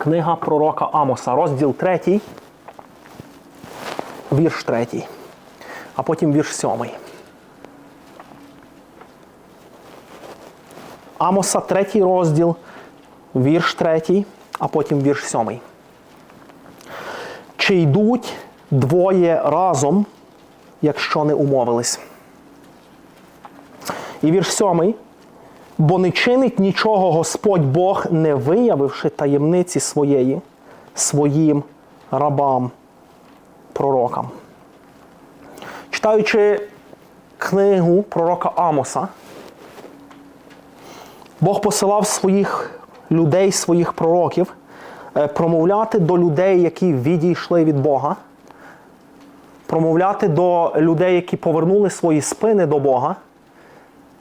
Книга пророка Амоса, розділ 3, вірш 3, а потім вірш 7. Амоса, 3 розділ, вірш 3, а потім вірш 7. Чи йдуть двоє разом, якщо не умовились? І вірш 7. Бо не чинить нічого Господь Бог, не виявивши таємниці своєї своїм рабам, пророкам. Читаючи книгу пророка Амоса, Бог посилав своїх людей, своїх пророків е, промовляти до людей, які відійшли від Бога, промовляти до людей, які повернули свої спини до Бога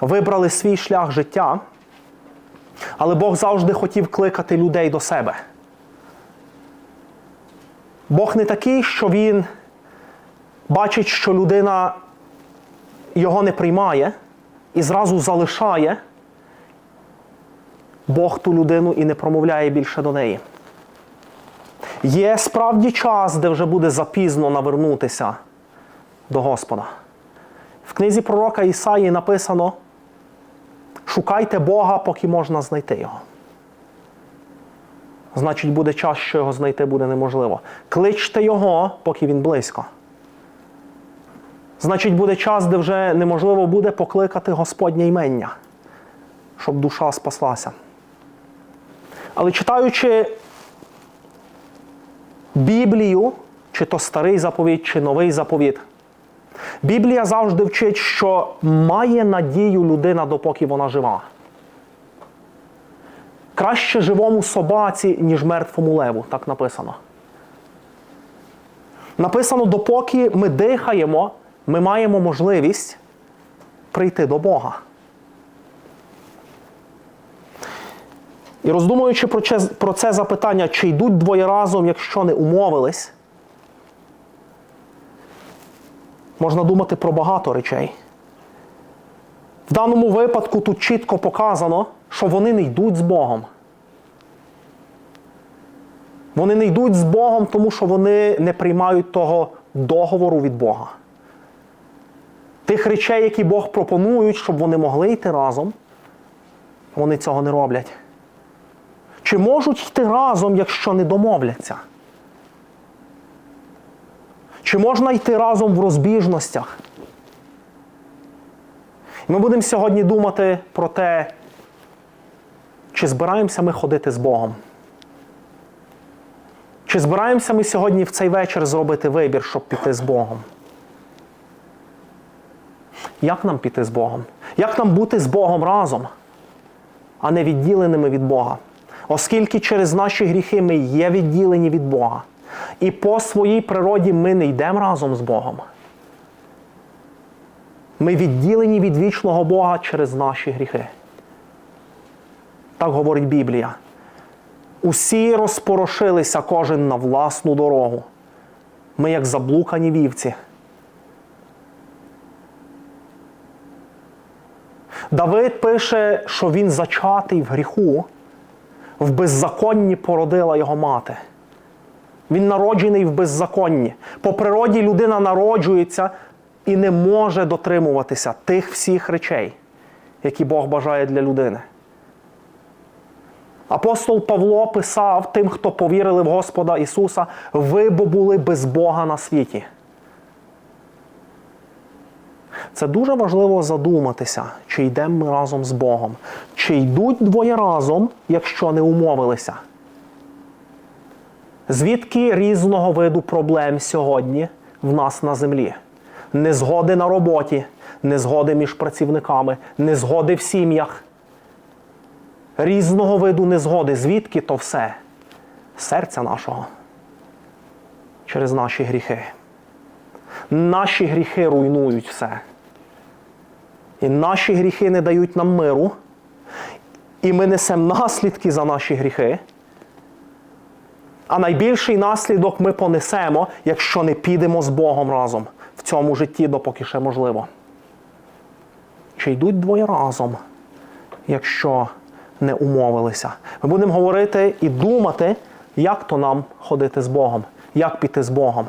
вибрали свій шлях життя, але Бог завжди хотів кликати людей до себе. Бог не такий, що Він бачить, що людина його не приймає і зразу залишає Бог ту людину і не промовляє більше до неї. Є справді час, де вже буде запізно навернутися до Господа. В книзі пророка Ісаї написано: шукайте Бога, поки можна знайти Його. Значить, буде час, що його знайти буде неможливо. Кличте Його, поки він близько. Значить, буде час, де вже неможливо буде покликати Господнє імення, щоб душа спаслася. Але читаючи Біблію, чи то старий заповідь, чи новий заповідь, Біблія завжди вчить, що має надію людина, допоки вона жива. Краще живому собаці, ніж мертвому леву, так написано. Написано, допоки ми дихаємо, ми маємо можливість прийти до Бога. І роздумуючи про це, запитання, чи йдуть двоє разом, якщо не умовились, можна думати про багато речей. В даному випадку тут чітко показано, що вони не йдуть з Богом. Вони не йдуть з Богом, тому що вони не приймають того договору від Бога. Тих речей, які Бог пропонують, щоб вони могли йти разом, вони цього не роблять. Чи можуть йти разом, якщо не домовляться? Чи можна йти разом в розбіжностях? Ми будемо сьогодні думати про те, чи збираємося ми ходити з Богом. Чи збираємося ми сьогодні в цей вечір зробити вибір, щоб піти з Богом? Як нам піти з Богом? Як нам бути з Богом разом, а не відділеними від Бога? Оскільки через наші гріхи ми є відділені від Бога. І по своїй природі ми не йдемо разом з Богом. Ми відділені від вічного Бога через наші гріхи. Так говорить Біблія. Усі розпорошилися кожен на власну дорогу. Ми, як заблукані вівці. Давид пише, що він зачатий в гріху, в беззаконні породила його мати. Він народжений в беззаконні. По природі людина народжується і не може дотримуватися тих всіх речей, які Бог бажає для людини. Апостол Павло писав тим, хто повірили в Господа Ісуса, ви бо були без Бога на світі. Це дуже важливо задуматися, чи йдемо ми разом з Богом, чи йдуть двоє разом, якщо не умовилися. Звідки різного виду проблем сьогодні в нас на землі? Незгоди на роботі, незгоди між працівниками, незгоди в сім'ях. Різного виду незгоди. Звідки то все? Серця нашого. Через наші гріхи. Наші гріхи руйнують все. І наші гріхи не дають нам миру. І ми несемо наслідки за наші гріхи. А найбільший наслідок ми понесемо, якщо не підемо з Богом разом в цьому житті, допоки ще можливо. Чи йдуть двоє разом, якщо не умовилися? Ми будемо говорити і думати Як то нам ходити з Богом? Як піти з Богом?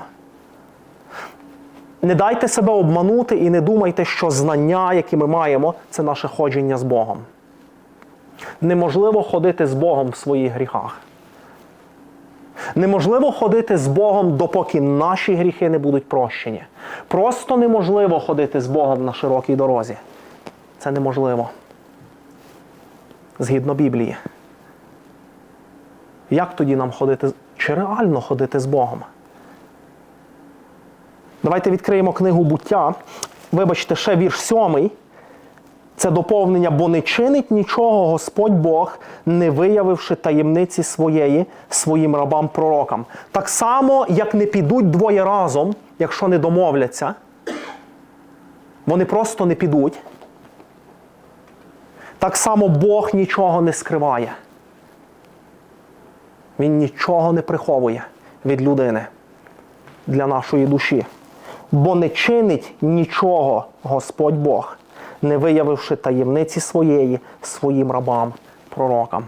Не дайте себе обманути і не думайте, що знання, які ми маємо, це наше ходження з Богом. Неможливо ходити з Богом в своїх гріхах. Неможливо ходити з Богом, допоки наші гріхи не будуть прощені. Просто неможливо ходити з Богом на широкій дорозі. Це неможливо. Згідно Біблії. Як тоді нам ходити? Чи реально ходити з Богом? Давайте відкриємо книгу буття. Вибачте, ще вірш сьомий. Це доповнення, бо не чинить нічого Господь Бог, не виявивши таємниці своєї своїм рабам-пророкам. Так само, як не підуть двоє разом, якщо не домовляться, вони просто не підуть. Так само Бог нічого не скриває. Він нічого не приховує від людини для нашої душі. Бо не чинить нічого Господь Бог, не виявивши таємниці своєї своїм рабам, пророкам.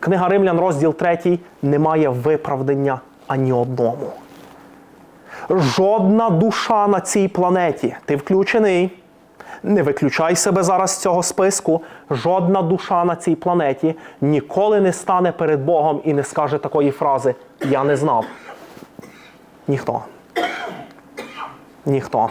Книга Римлян, розділ 3, немає виправдання ані одному. Жодна душа на цій планеті, ти включений. Не виключай себе зараз з цього списку. Жодна душа на цій планеті ніколи не стане перед Богом і не скаже такої фрази Я не знав. Ніхто. Ніхто.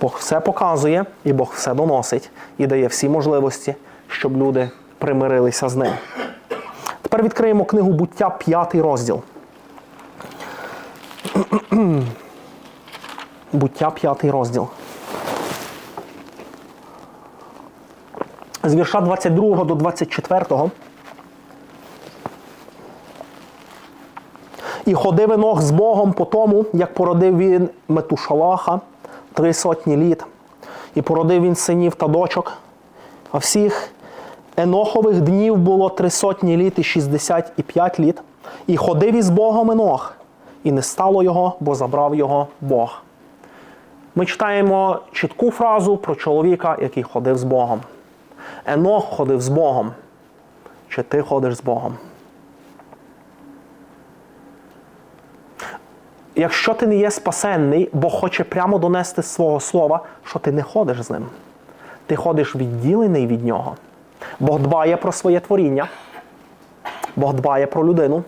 Бог все показує, і Бог все доносить і дає всі можливості, щоб люди примирилися з ним. Тепер відкриємо книгу буття, п'ятий розділ. Буття, п'ятий розділ. З вірша 22 до 24. І ходив Енох з Богом по тому, як породив він Метушалаха три сотні літ. І породив він синів та дочок. А всіх Енохових днів було три сотні літ і шістдесят і п'ять літ. І ходив із Богом Енох, і не стало його, бо забрав його Бог. Ми читаємо чітку фразу про чоловіка, який ходив з Богом. Енох ходив з Богом. Чи ти ходиш з Богом? Якщо ти не є спасенний, Бог хоче прямо донести свого слова, що ти не ходиш з ним. Ти ходиш відділений від нього. Бог дбає про своє творіння. Бог дбає про людину.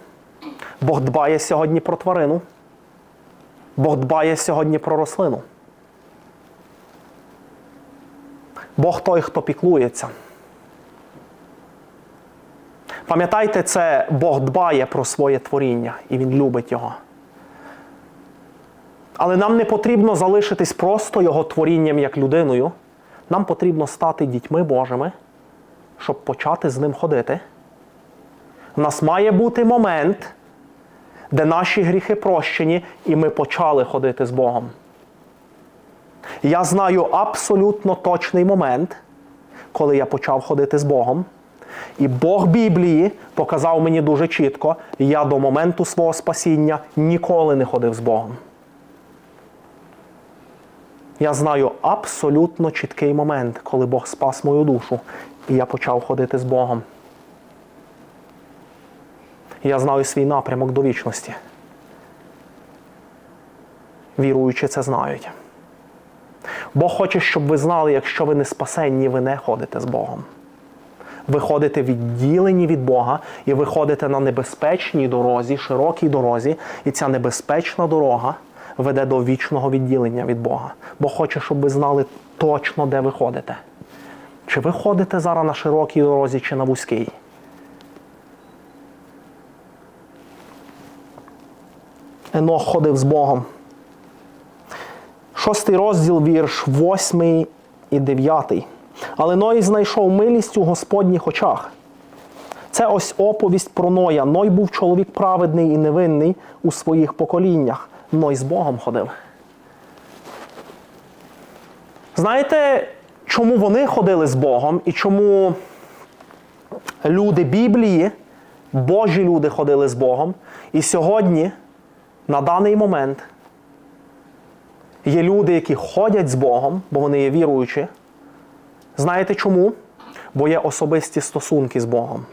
Бог дбає сьогодні про тварину. Бог дбає сьогодні про рослину. Бог той, хто піклується. Пам'ятайте, це Бог дбає про своє творіння і Він любить його. Але нам не потрібно залишитись просто його творінням як людиною. Нам потрібно стати дітьми Божими, щоб почати з ним ходити. У нас має бути момент, де наші гріхи прощені, і ми почали ходити з Богом. Я знаю абсолютно точний момент, коли я почав ходити з Богом. І Бог Біблії показав мені дуже чітко, я до моменту свого спасіння ніколи не ходив з Богом. Я знаю абсолютно чіткий момент, коли Бог спас мою душу, і я почав ходити з Богом. Я знаю свій напрямок до вічності. Віруючи це знають. Бог хоче, щоб ви знали, якщо ви не спасенні, ви не ходите з Богом. Ви ходите відділені від Бога і ви ходите на небезпечній дорозі, широкій дорозі, і ця небезпечна дорога веде до вічного відділення від Бога. Бог хоче, щоб ви знали точно, де ви ходите. Чи ви ходите зараз на широкій дорозі, чи на вузькій? Енох ходив з Богом. Шостий розділ, вірш, восьмий і дев'ятий. Але Ной знайшов милість у Господніх очах. Це ось оповість про Ноя. Ной був чоловік праведний і невинний у своїх поколіннях. Ной з Богом ходив. Знаєте, чому вони ходили з Богом і чому люди Біблії, Божі люди ходили з Богом? І сьогодні, на даний момент, є люди, які ходять з Богом, бо вони є віруючі. Знаєте чому? бо є особисті стосунки з Богом.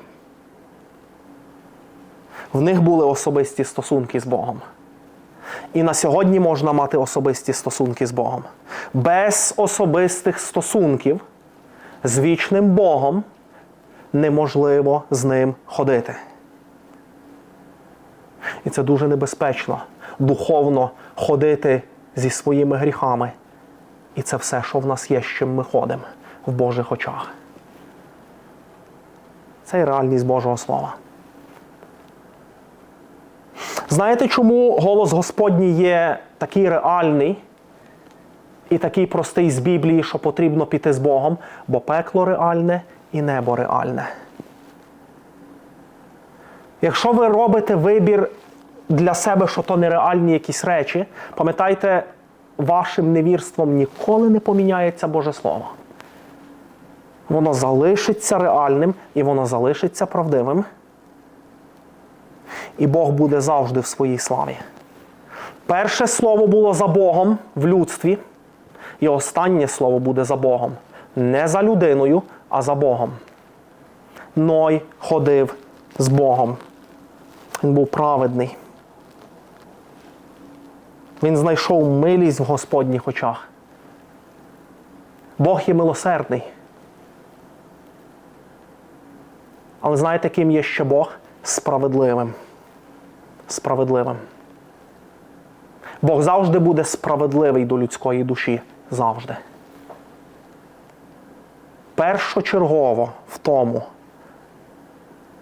В них були особисті стосунки з Богом. І на сьогодні можна мати особисті стосунки з Богом. Без особистих стосунків з вічним Богом неможливо з ним ходити. І це дуже небезпечно духовно ходити зі своїми гріхами. І це все, що в нас є, з чим ми ходимо в Божих очах. Це і реальність Божого Слова. Знаєте, чому голос Господній є такий реальний і такий простий з Біблії, що потрібно піти з Богом? Бо пекло реальне і небо реальне. Якщо ви робите вибір для себе, що то нереальні якісь речі, пам'ятайте, вашим невірством ніколи не поміняється Боже Слово. Воно залишиться реальним і воно залишиться правдивим. І Бог буде завжди в своїй славі. Перше слово було за Богом в людстві, і останнє слово буде за Богом. Не за людиною, а за Богом. Ной ходив з Богом. Він був праведний. Він знайшов милість в Господніх очах. Бог є милосердний. Але знаєте, ким є ще Бог? Справедливим. Справедливим. Бог завжди буде справедливий до людської душі. Завжди. Першочергово в тому,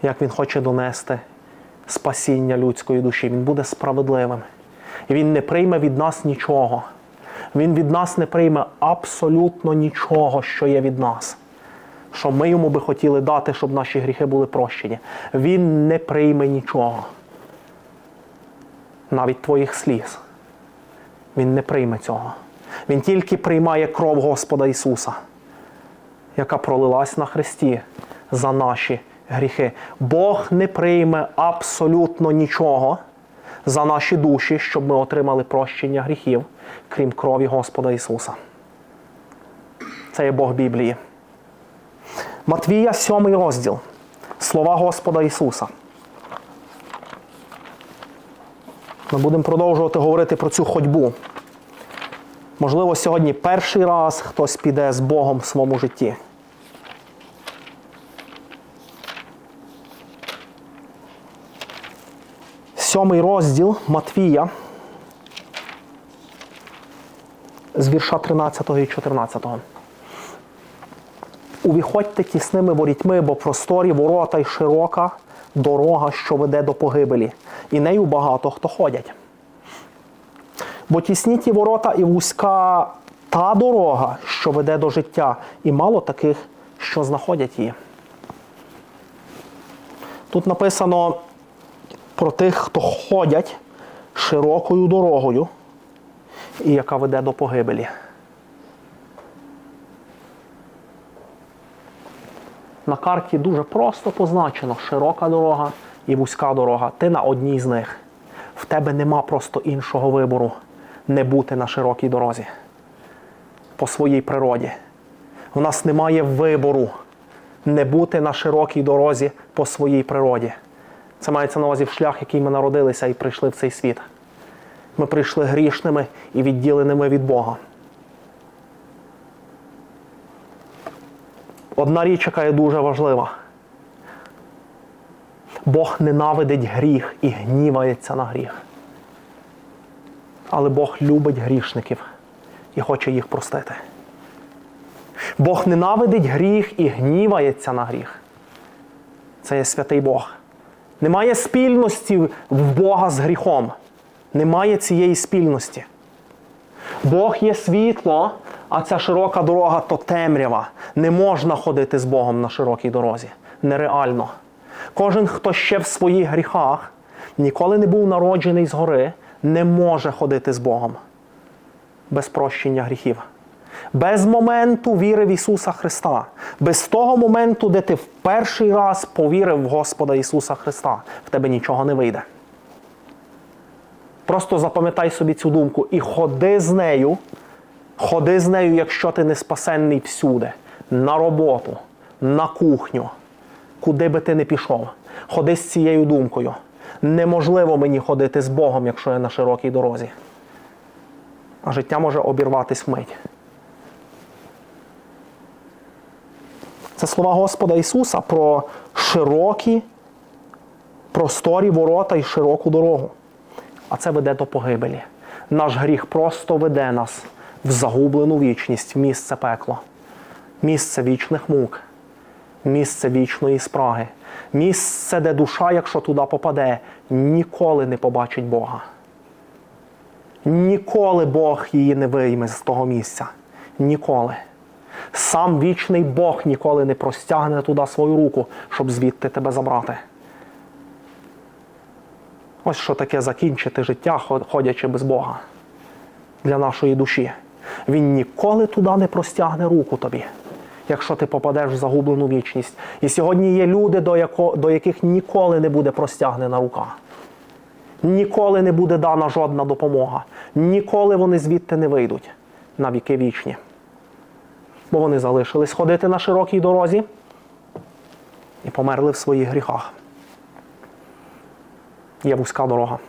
як Він хоче донести спасіння людської душі. Він буде справедливим. І Він не прийме від нас нічого. Він від нас не прийме абсолютно нічого, що є від нас. Що ми йому би хотіли дати, щоб наші гріхи були прощені. Він не прийме нічого. Навіть твоїх сліз. Він не прийме цього. Він тільки приймає кров Господа Ісуса, яка пролилась на Христі за наші гріхи. Бог не прийме абсолютно нічого за наші душі, щоб ми отримали прощення гріхів, крім крові Господа Ісуса. Це є Бог Біблії. Матвія, 7 розділ. Слова Господа Ісуса. Ми будемо продовжувати говорити про цю ходьбу. Можливо, сьогодні перший раз хтось піде з Богом в своєму житті. Сьомий розділ Матвія з вірша 13 і 14. Увіходьте тісними ворітьми, бо просторі ворота й широка дорога, що веде до погибелі, і нею багато хто ходять. Бо тісні ті ворота і вузька та дорога, що веде до життя, і мало таких, що знаходять її. Тут написано про тих, хто ходять широкою дорогою, і яка веде до погибелі. На карті дуже просто позначено широка дорога і вузька дорога. Ти на одній з них. В тебе нема просто іншого вибору не бути на широкій дорозі по своїй природі. У нас немає вибору не бути на широкій дорозі по своїй природі. Це мається на увазі в шлях, який ми народилися і прийшли в цей світ. Ми прийшли грішними і відділеними від Бога. Одна річ, яка є дуже важлива. Бог ненавидить гріх і гнівається на гріх. Але Бог любить грішників і хоче їх простити. Бог ненавидить гріх і гнівається на гріх. Це є святий Бог. Немає спільності в Бога з гріхом. Немає цієї спільності. Бог є світло, а ця широка дорога то темрява. Не можна ходити з Богом на широкій дорозі. Нереально. Кожен, хто ще в своїх гріхах, ніколи не був народжений згори, не може ходити з Богом без прощення гріхів. Без моменту віри в Ісуса Христа, без того моменту, де ти в перший раз повірив в Господа Ісуса Христа, в тебе нічого не вийде. Просто запам'ятай собі цю думку і ходи з нею, ходи з нею, якщо ти не спасенний всюди, на роботу, на кухню, куди би ти не пішов, ходи з цією думкою. Неможливо мені ходити з Богом, якщо я на широкій дорозі. А життя може обірватись вмить. Це слова Господа Ісуса про широкі, просторі ворота і широку дорогу. А це веде до погибелі. Наш гріх просто веде нас в загублену вічність, в місце пекло, місце вічних мук, місце вічної спраги, місце, де душа, якщо туди попаде, ніколи не побачить Бога. Ніколи Бог її не вийме з того місця. Ніколи. Сам вічний Бог ніколи не простягне туди свою руку, щоб звідти тебе забрати. Ось що таке закінчити життя, ходячи без Бога для нашої душі. Він ніколи туди не простягне руку тобі, якщо ти попадеш в загублену вічність. І сьогодні є люди, до, яко, до яких ніколи не буде простягнена рука. Ніколи не буде дана жодна допомога. Ніколи вони звідти не вийдуть на віки вічні. Бо вони залишились ходити на широкій дорозі і померли в своїх гріхах. Є вузька дорога.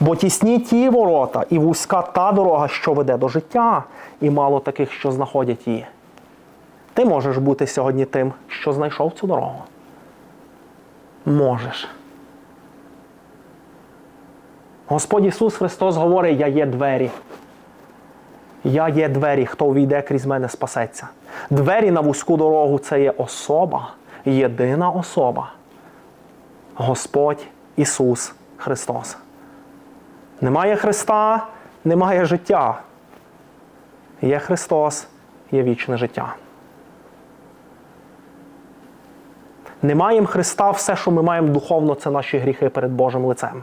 Бо тісні ті ворота і вузька та дорога, що веде до життя, і мало таких, що знаходять її. Ти можеш бути сьогодні тим, що знайшов цю дорогу. Можеш. Господь Ісус Христос говорить: Я є двері. Я є двері, хто увійде крізь мене спасеться. Двері на вузьку дорогу це є особа, єдина особа. Господь Ісус Христос. Немає Христа, немає життя. Є Христос, є вічне життя. Не маємо Христа, все, що ми маємо духовно, це наші гріхи перед Божим лицем.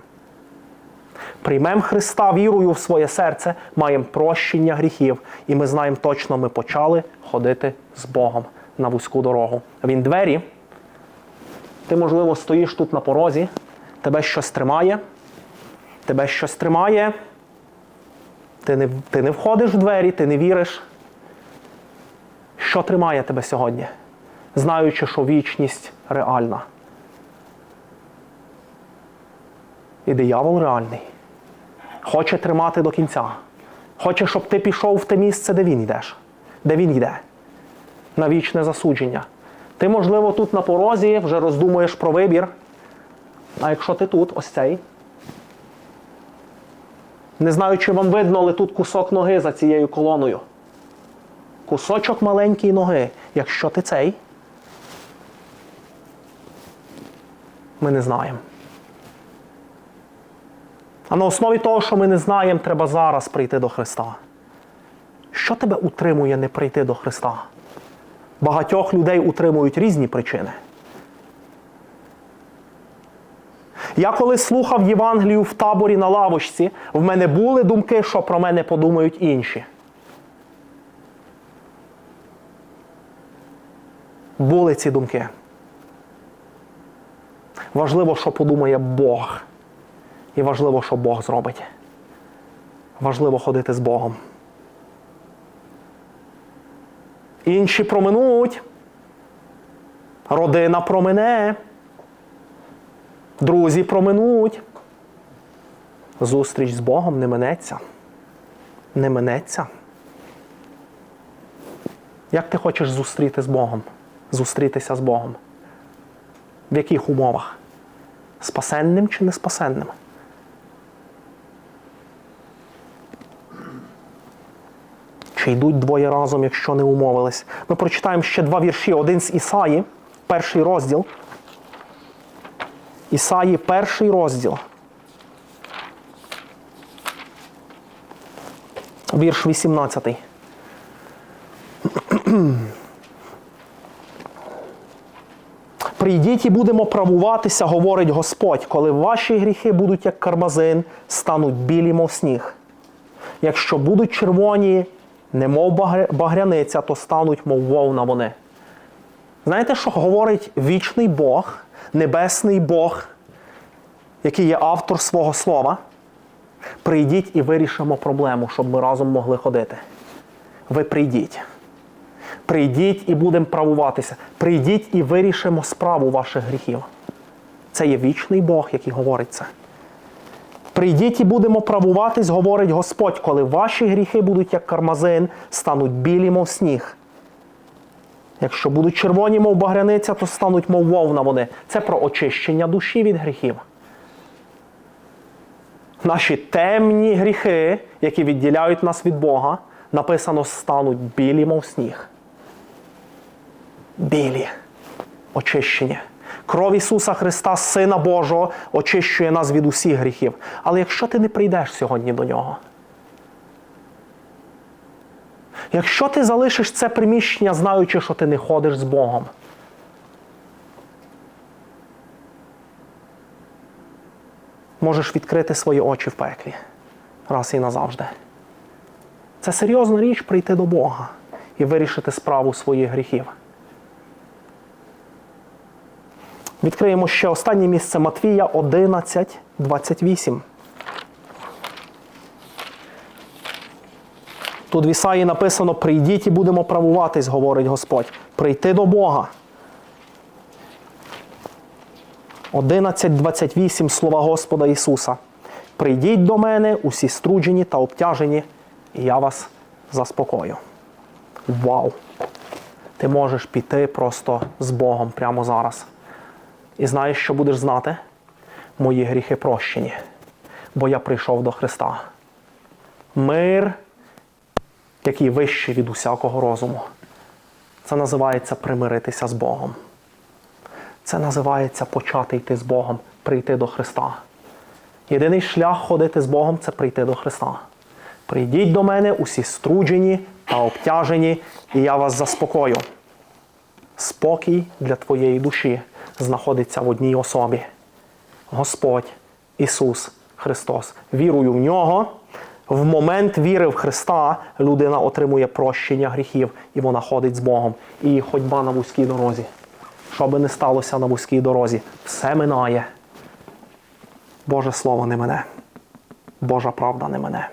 Приймемо Христа вірою в своє серце, маємо прощення гріхів, і ми знаємо точно, ми почали ходити з Богом на вузьку дорогу. Він двері. Ти, можливо, стоїш тут на порозі, тебе щось тримає, тебе щось тримає, ти не, ти не входиш в двері, ти не віриш. Що тримає тебе сьогодні, знаючи, що вічність реальна? І диявол реальний. Хоче тримати до кінця. Хоче, щоб ти пішов в те місце, де він йдеш, де він йде. На вічне засудження. Ти, можливо, тут на порозі вже роздумуєш про вибір. А якщо ти тут, ось цей. Не знаю, чи вам видно, але тут кусок ноги за цією колоною. Кусочок маленької ноги. Якщо ти цей, ми не знаємо. А на основі того, що ми не знаємо, треба зараз прийти до Христа. Що тебе утримує не прийти до Христа? Багатьох людей утримують різні причини. Я коли слухав Євангелію в таборі на лавочці, в мене були думки, що про мене подумають інші. Були ці думки. Важливо, що подумає Бог. І важливо, що Бог зробить. Важливо ходити з Богом. Інші проминуть. Родина промине. Друзі проминуть. Зустріч з Богом не минеться. Не минеться. Як ти хочеш зустріти з Богом? Зустрітися з Богом? В яких умовах? Спасенним чи не спасенним? Чи йдуть двоє разом, якщо не умовились? Ми прочитаємо ще два вірші. Один з Ісаї, перший розділ. Ісаї, перший розділ. Вірш 18. І будемо правуватися, говорить Господь, коли ваші гріхи будуть як кармазин, стануть білі, мов сніг. Якщо будуть червоні, немов багряниця, то стануть, мов вовна вони. Знаєте, що говорить вічний Бог, небесний Бог, який є автор свого слова? Прийдіть і вирішимо проблему, щоб ми разом могли ходити. Ви прийдіть. Прийдіть і будемо правуватися. Прийдіть і вирішимо справу ваших гріхів. Це є вічний Бог, який говорить це. Прийдіть і будемо правуватись, говорить Господь, коли ваші гріхи будуть як кармазин, стануть білі, мов сніг. Якщо будуть червоні, мов багряниця, то стануть, мов вовна вони. Це про очищення душі від гріхів. Наші темні гріхи, які відділяють нас від Бога, написано, стануть білі, мов сніг. Білі. Очищення. Кров Ісуса Христа, Сина Божого, очищує нас від усіх гріхів. Але якщо ти не прийдеш сьогодні до Нього, якщо ти залишиш це приміщення, знаючи, що ти не ходиш з Богом, можеш відкрити свої очі в пеклі раз і назавжди. Це серйозна річ прийти до Бога і вирішити справу своїх гріхів. Відкриємо ще останнє місце Матвія 11, 28. Тут в Ісаї написано: прийдіть і будемо правуватись, говорить Господь. Прийти до Бога. 11.28 слова Господа Ісуса. Прийдіть до мене, усі струджені та обтяжені, і я вас заспокою. Вау! Ти можеш піти просто з Богом прямо зараз. І знаєш, що будеш знати? Мої гріхи прощені, бо я прийшов до Христа. Мир, який вищий від усякого розуму. Це називається примиритися з Богом. Це називається почати йти з Богом, прийти до Христа. Єдиний шлях ходити з Богом це прийти до Христа. Прийдіть до мене усі струджені та обтяжені, і я вас заспокою. Спокій для твоєї душі знаходиться в одній особі. Господь Ісус Христос. Вірую в нього. В момент віри в Христа людина отримує прощення гріхів, і вона ходить з Богом. І ходьба на вузькій дорозі. Що би не сталося на вузькій дорозі, все минає. Боже Слово не мене. Божа правда не мене.